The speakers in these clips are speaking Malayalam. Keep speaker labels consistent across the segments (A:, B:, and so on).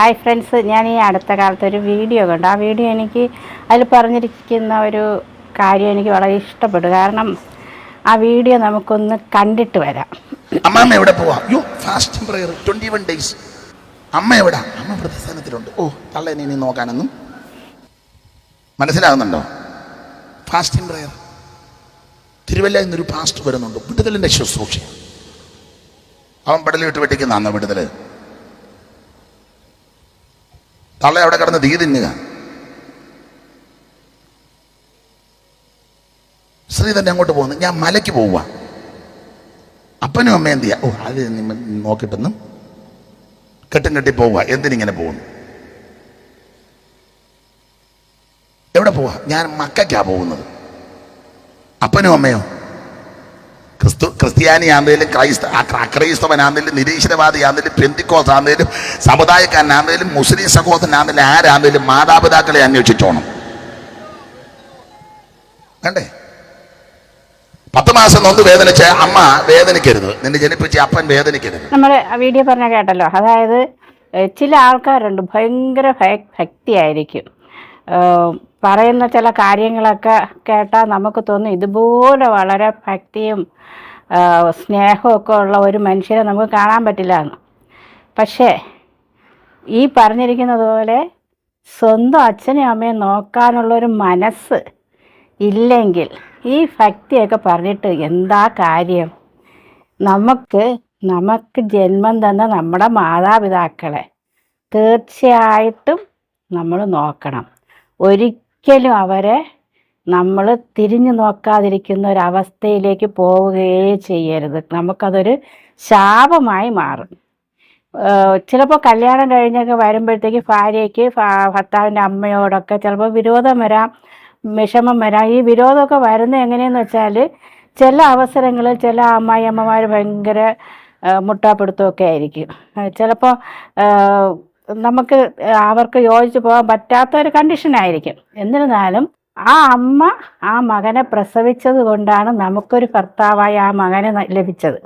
A: ഹായ് ഫ്രണ്ട്സ് ഞാൻ ഈ അടുത്ത കാലത്ത് ഒരു വീഡിയോ കണ്ടു. ആ വീഡിയോ എനിക്ക് അതിൽ പറഞ്ഞിരിക്കുന്ന ഒരു കാര്യം എനിക്ക് വളരെ ഇഷ്ടപ്പെട്ടു. കാരണം ആ വീഡിയോ നമുക്കൊന്ന് കണ്ടിട്ട് വരാം.
B: അമ്മ എവിടെ യോ അമ്മ എവിടെ? അമ്മ ഓ ഇനി നോക്കാനൊന്നും. മനസ്സിലാകുന്നുണ്ടോ? ഫാസ്റ്റിംഗ് പ്രയർ തിരുവല്ല എന്നൊരു ഫാസ്റ്റ് വരുന്നുണ്ട്. വിടുതലിന്റെ ശുശ്രൂഷ അവൻ പടലിട്ട് വെട്ടിക്കുന്നതാണ് വിടുതൽ. തള്ള അവിടെ കിടന്ന് തീ തിന്നുക. സ്ത്രീ തന്നെ അങ്ങോട്ട് പോകുന്നു. ഞാൻ മലയ്ക്ക് പോവുക അപ്പനും അമ്മയും എന്ത് ചെയ്യുക ഓ അത് നോക്കിട്ടൊന്നും കെട്ടും കെട്ടി പോവുക എന്തിനിങ്ങനെ പോകുന്നു? എവിടെ പോവാ? ഞാൻ മക്കയ്ക്കാ പോകുന്നത്. അപ്പനും അമ്മയോ? ക്രിസ്തു ക്രിസ്ത്യാനിയാന്നേലും ക്രൈസ്ത അക്ര- അക്രൈസ്തവനാന്നേലും നിരീശ്വരവാദിയാന്നേലും പെന്തിക്കോസ് ആന്നേലും സമുദായക്കാരനാന്നേലും മുസ്ലിം സഹോദരനാന്നേലും ആരാന്നേലും മാതാപിതാക്കളെ അന്വേഷിച്ചോണം. കണ്ടേ? പത്ത് മാസം നൊന്ന് വേദനിച്ച അമ്മ വേദനിക്കരുത്. നിന്നെ ജനിപ്പിച്ച അപ്പൻ വേദനിക്കരുത്.
A: നമ്മൾ വീഡിയോ പറഞ്ഞ കേട്ടല്ലോ. അതായത് ചില ആൾക്കാരുണ്ട് ഭയങ്കര ഭയ- ഭക്തിയായിരിക്കും. പറയുന്ന ചില കാര്യങ്ങളൊക്കെ കേട്ടാൽ നമുക്ക് തോന്നും ഇതുപോലെ വളരെ ഭക്തിയും സ്നേഹമൊക്കെ ഉള്ള ഒരു മനുഷ്യനെ നമുക്ക് കാണാൻ പറ്റില്ല എന്ന്. പക്ഷേ ഈ പറഞ്ഞിരിക്കുന്നത് പോലെ സ്വന്തം അച്ഛനെയും അമ്മയും നോക്കാനുള്ളൊരു മനസ്സ് ഇല്ലെങ്കിൽ ഈ ഭക്തിയൊക്കെ പറഞ്ഞിട്ട് എന്താ കാര്യം? നമുക്ക് നമുക്ക് ജന്മം തന്ന നമ്മുടെ മാതാപിതാക്കളെ തീർച്ചയായിട്ടും നമ്മൾ നോക്കണം. ഒരിക്കലും അവരെ നമ്മൾ തിരിഞ്ഞു നോക്കാതിരിക്കുന്ന ഒരവസ്ഥയിലേക്ക് പോവുകയേ ചെയ്യരുത്. നമുക്കതൊരു ശാപമായി മാറും. ചിലപ്പോൾ കല്യാണം കഴിഞ്ഞൊക്കെ വരുമ്പോഴത്തേക്ക് ഭാര്യയ്ക്ക് ഭർത്താവിന്റെ അമ്മയോടൊക്കെ ചിലപ്പോൾ വിരോധം വരാം വിഷമം വരാം. ഈ വിരോധമൊക്കെ വരുന്നത് എങ്ങനെയെന്ന് വെച്ചാൽ ചില അവസരങ്ങളിൽ ചില അമ്മായി അമ്മമാർ ഭയങ്കര മുട്ടാപ്പിടുത്തമൊക്കെ ആയിരിക്കും. ചിലപ്പോൾ നമുക്ക് അവർക്ക് യോജിച്ച് പോകാൻ പറ്റാത്ത ഒരു കണ്ടീഷനായിരിക്കും എന്നിരുന്നാലും ആ അമ്മ ആ മകനെ പ്രസവിച്ചത് കൊണ്ടാണ് നമുക്കൊരു ഭർത്താവായി ആ മകനെ ലഭിച്ചത്.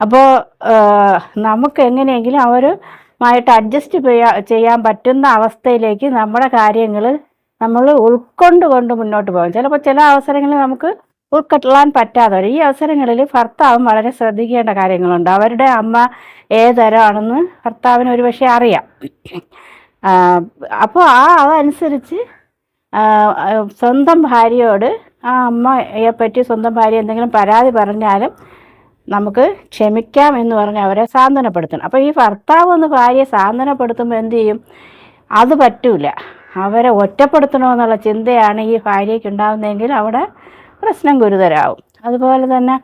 A: അപ്പോൾ നമുക്ക് എങ്ങനെയെങ്കിലും അവരുമായിട്ട് അഡ്ജസ്റ്റ് ചെയ്യാ ചെയ്യാൻ പറ്റുന്ന അവസ്ഥയിലേക്ക് നമ്മുടെ കാര്യങ്ങൾ നമ്മൾ ഉൾക്കൊണ്ട് കൊണ്ട് മുന്നോട്ട് പോകും ചിലപ്പോൾ ചില അവസരങ്ങളിൽ നമുക്ക് ഉൾക്കൊള്ളാൻ പറ്റാതെ വരും ഈ അവസരങ്ങളിൽ ഭർത്താവും വളരെ ശ്രദ്ധിക്കേണ്ട കാര്യങ്ങളുണ്ട്. അവരുടെ അമ്മ ഏതരമാണെന്ന് ഭർത്താവിന് ഒരുപക്ഷെ അറിയാം. അപ്പോൾ ആ അതനുസരിച്ച് സ്വന്തം ഭാര്യയോട് ആ അമ്മയെ പറ്റി സ്വന്തം ഭാര്യ എന്തെങ്കിലും പരാതി പറഞ്ഞാലും നമുക്ക് ക്ഷമിക്കാം എന്ന് പറഞ്ഞ് അവരെ സാന്ത്വനപ്പെടുത്തണം. അപ്പോൾ ഈ ഭർത്താവ് ഒന്ന് ഭാര്യയെ സാന്ത്വനപ്പെടുത്തുമ്പോൾ എന്ത് ചെയ്യും? അത് പറ്റൂല. അവരെ ഒറ്റപ്പെടുത്തണമെന്നുള്ള ചിന്തയാണ് ഈ ഭാര്യയ്ക്ക് ഉണ്ടാകുന്നതെങ്കിൽ അവിടെ പ്രശ്നം ഗുരുതരാവും. അതുപോലെ തന്നെ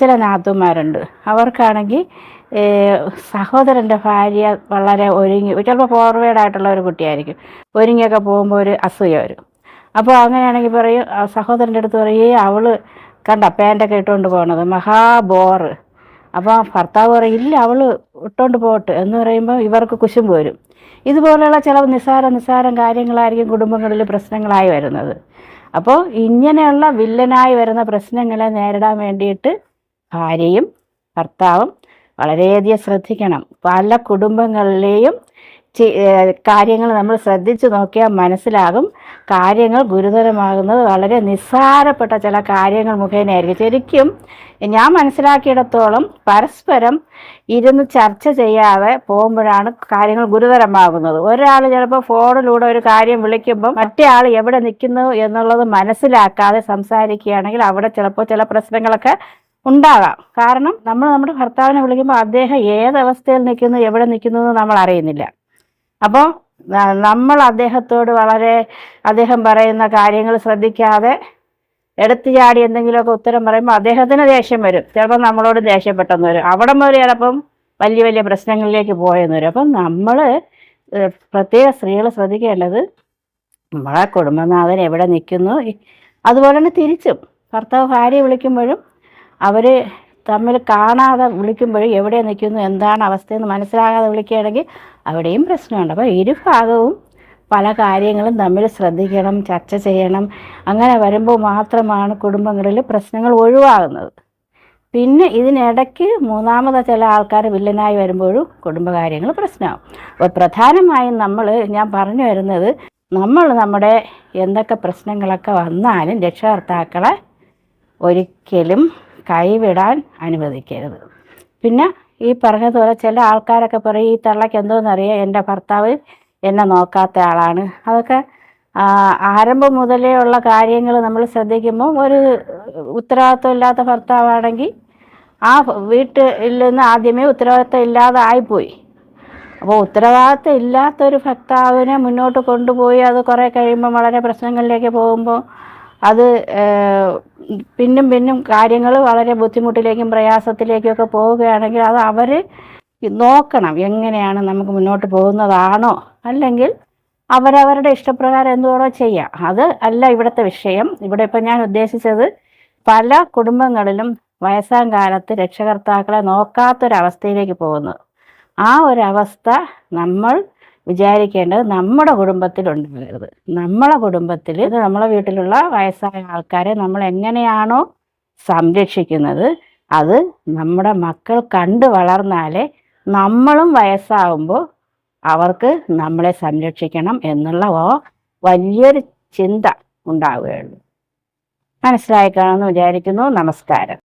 A: ചില നാത്തുമാരുണ്ട്. അവർക്കാണെങ്കിൽ സഹോദരന്റെ ഭാര്യ വളരെ ഒരുങ്ങി ചിലപ്പോൾ ഫോർവേഡ് ആയിട്ടുള്ള ഒരു കുട്ടിയായിരിക്കും. ഒരുങ്ങിയൊക്കെ പോകുമ്പോൾ ഒരു അസൂയ വരും. അപ്പോൾ അങ്ങനെയാണെങ്കിൽ പറയും സഹോദരന്റെ അടുത്ത് പറയും അവൾ കണ്ട പാന്റൊക്കെ ഇട്ടുകൊണ്ട് പോകണത് മഹാ ബോറ്. അപ്പോൾ ഭർത്താവ് പറയും ഇല്ല അവൾ ഇട്ടുകൊണ്ട് പോകട്ടെ എന്ന് പറയുമ്പോൾ ഇവർക്ക് കുശുമ്പ് വരും. ഇതുപോലെയുള്ള ചില നിസ്സാര നിസ്സാരം കാര്യങ്ങളായിരിക്കും കുടുംബങ്ങളിൽ പ്രശ്നങ്ങളായി വരുന്നത്. അപ്പോൾ ഇങ്ങനെയുള്ള വില്ലനായി വരുന്ന പ്രശ്നങ്ങളെ നേരിടാൻ വേണ്ടിയിട്ട് ഭാര്യയും ഭർത്താവും വളരെയധികം ശ്രദ്ധിക്കണം. പല കുടുംബങ്ങളിലെയും കാര്യങ്ങൾ നമ്മൾ ശ്രദ്ധിച്ചു നോക്കിയാൽ മനസ്സിലാകും. കാര്യങ്ങൾ ഗുരുതരമാകുന്നത് വളരെ നിസ്സാരപ്പെട്ട ചില കാര്യങ്ങൾ മുഖേനയായിരിക്കും. ശരിക്കും ഞാൻ മനസ്സിലാക്കിയിടത്തോളം പരസ്പരം ഇരുന്ന് ചർച്ച ചെയ്യാതെ പോകുമ്പോഴാണ് കാര്യങ്ങൾ ഗുരുതരമാകുന്നത്. ഒരാൾ ചിലപ്പോൾ ഫോണിലൂടെ ഒരു കാര്യം വിളിക്കുമ്പോൾ മറ്റേ ആൾ എവിടെ നിൽക്കുന്നു എന്നുള്ളത് മനസ്സിലാക്കാതെ സംസാരിക്കുകയാണെങ്കിൽ അവിടെ ചിലപ്പോൾ ചില പ്രശ്നങ്ങളൊക്കെ ഉണ്ടാകാം. കാരണം നമ്മൾ നമ്മുടെ ഭർത്താവിനെ വിളിക്കുമ്പോൾ അദ്ദേഹം ഏത് അവസ്ഥയിൽ നിൽക്കുന്നു എവിടെ നിൽക്കുന്നു എന്ന് നമ്മൾ അറിയുന്നില്ല. അപ്പോൾ നമ്മൾ അദ്ദേഹത്തോട് വളരെ അദ്ദേഹം പറയുന്ന കാര്യങ്ങൾ ശ്രദ്ധിക്കാതെ എടുത്തു ചാടി എന്തെങ്കിലുമൊക്കെ ഉത്തരം പറയുമ്പോൾ അദ്ദേഹത്തിന് ദേഷ്യം വരും. ചിലപ്പോൾ നമ്മളോട് ദേഷ്യപ്പെട്ടെന്ന് വരും. അവിടെ മുതൽ ചിലപ്പം വലിയ വലിയ പ്രശ്നങ്ങളിലേക്ക് പോയെന്ന് വരും. അപ്പം നമ്മൾ പ്രത്യേക സ്ത്രീകൾ ശ്രദ്ധിക്കേണ്ടത് നമ്മളെ കുടുംബനാഥൻ എവിടെ നിൽക്കുന്നു? അതുപോലെ തന്നെ തിരിച്ചും. ഭർത്താവ് ഭാര്യയെ വിളിക്കുമ്പോഴും അവർ തമ്മിൽ കാണാതെ വിളിക്കുമ്പോഴും എവിടെ നിൽക്കുന്നു? എന്താണ് അവസ്ഥയെന്ന് മനസ്സിലാകാതെ വിളിക്കുകയാണെങ്കിൽ അവിടെയും പ്രശ്നമുണ്ട്. അപ്പോൾ ഇരുഭാഗവും പല കാര്യങ്ങളും തമ്മിൽ ശ്രദ്ധിക്കണം ചർച്ച ചെയ്യണം. അങ്ങനെ വരുമ്പോൾ മാത്രമാണ് കുടുംബങ്ങളിൽ പ്രശ്നങ്ങൾ ഒഴിവാകുന്നത്. പിന്നെ ഇതിനിടയ്ക്ക് മൂന്നാമത് ചില ആൾക്കാർ വില്ലനായി വരുമ്പോഴും കുടുംബകാര്യങ്ങൾ പ്രശ്നമാകും. അപ്പോൾ പ്രധാനമായും നമ്മൾ ഞാൻ പറഞ്ഞു വരുന്നത് നമ്മൾ നമ്മുടെ എന്തൊക്കെ പ്രശ്നങ്ങളൊക്കെ വന്നാലും രക്ഷകർത്താക്കളെ ഒരിക്കലും കൈവിടാൻ അനുവദിക്കരുത്. പിന്നെ ഈ പറഞ്ഞതുപോലെ ചില ആൾക്കാരൊക്കെ പറയും ഈ തള്ളയ്ക്ക് എന്തോന്നറിയാം എന്റെ ഭർത്താവ് എന്നെ നോക്കാത്ത ആളാണ്. അതൊക്കെ ആരംഭം മുതലേ ഉള്ള കാര്യങ്ങൾ നമ്മൾ ശ്രദ്ധിക്കുമ്പോൾ ഒരു ഉത്തരവാദിത്വം ഇല്ലാത്ത ഭർത്താവാണെങ്കിൽ ആ വീട്ടിൽ നിന്ന് ആദ്യമേ ഉത്തരവാദിത്വം ഇല്ലാതെ ആയിപ്പോയി. അപ്പോൾ ഉത്തരവാദിത്വം ഇല്ലാത്തൊരു ഭർത്താവിനെ മുന്നോട്ട് കൊണ്ടുപോയി അത് കുറേ കഴിയുമ്പോൾ വളരെ പ്രശ്നങ്ങളിലേക്ക് പോകുമ്പോൾ അത് പിന്നും പിന്നും കാര്യങ്ങൾ വളരെ ബുദ്ധിമുട്ടിലേക്കും പ്രയാസത്തിലേക്കൊക്കെ പോവുകയാണെങ്കിൽ അത് അവർ നോക്കണം എങ്ങനെയാണ് നമുക്ക് മുന്നോട്ട് പോകുന്നതാണോ. അല്ലെങ്കിൽ അവരവരുടെ ഇഷ്ടപ്രകാരം എന്തുവാണോ ചെയ്യാം. അത് അല്ല ഇവിടുത്തെ വിഷയം. ഇവിടെ ഇപ്പം ഞാൻ ഉദ്ദേശിച്ചത് പല കുടുംബങ്ങളിലും വയസ്സാം കാലത്ത് രക്ഷകർത്താക്കളെ നോക്കാത്തൊരവസ്ഥയിലേക്ക് പോകുന്നത്. ആ ഒരവസ്ഥ നമ്മൾ വിചാരിക്കേണ്ടത് നമ്മുടെ കുടുംബത്തിൽ ഉണ്ടാകരുത് നമ്മളെ കുടുംബത്തിൽ നമ്മളെ വീട്ടിലുള്ള വയസ്സായ ആൾക്കാരെ നമ്മൾ എങ്ങനെയാണോ സംരക്ഷിക്കുന്നത് അത് നമ്മുടെ മക്കൾ കണ്ടു വളർന്നാലേ നമ്മളും വയസ്സാവുമ്പോൾ അവർക്ക് നമ്മളെ സംരക്ഷിക്കണം എന്നുള്ള വലിയൊരു ചിന്ത ഉണ്ടാവുകയുള്ളൂ. മനസ്സിലായി കാണുമെന്ന് വിചാരിക്കുന്നു. നമസ്കാരം.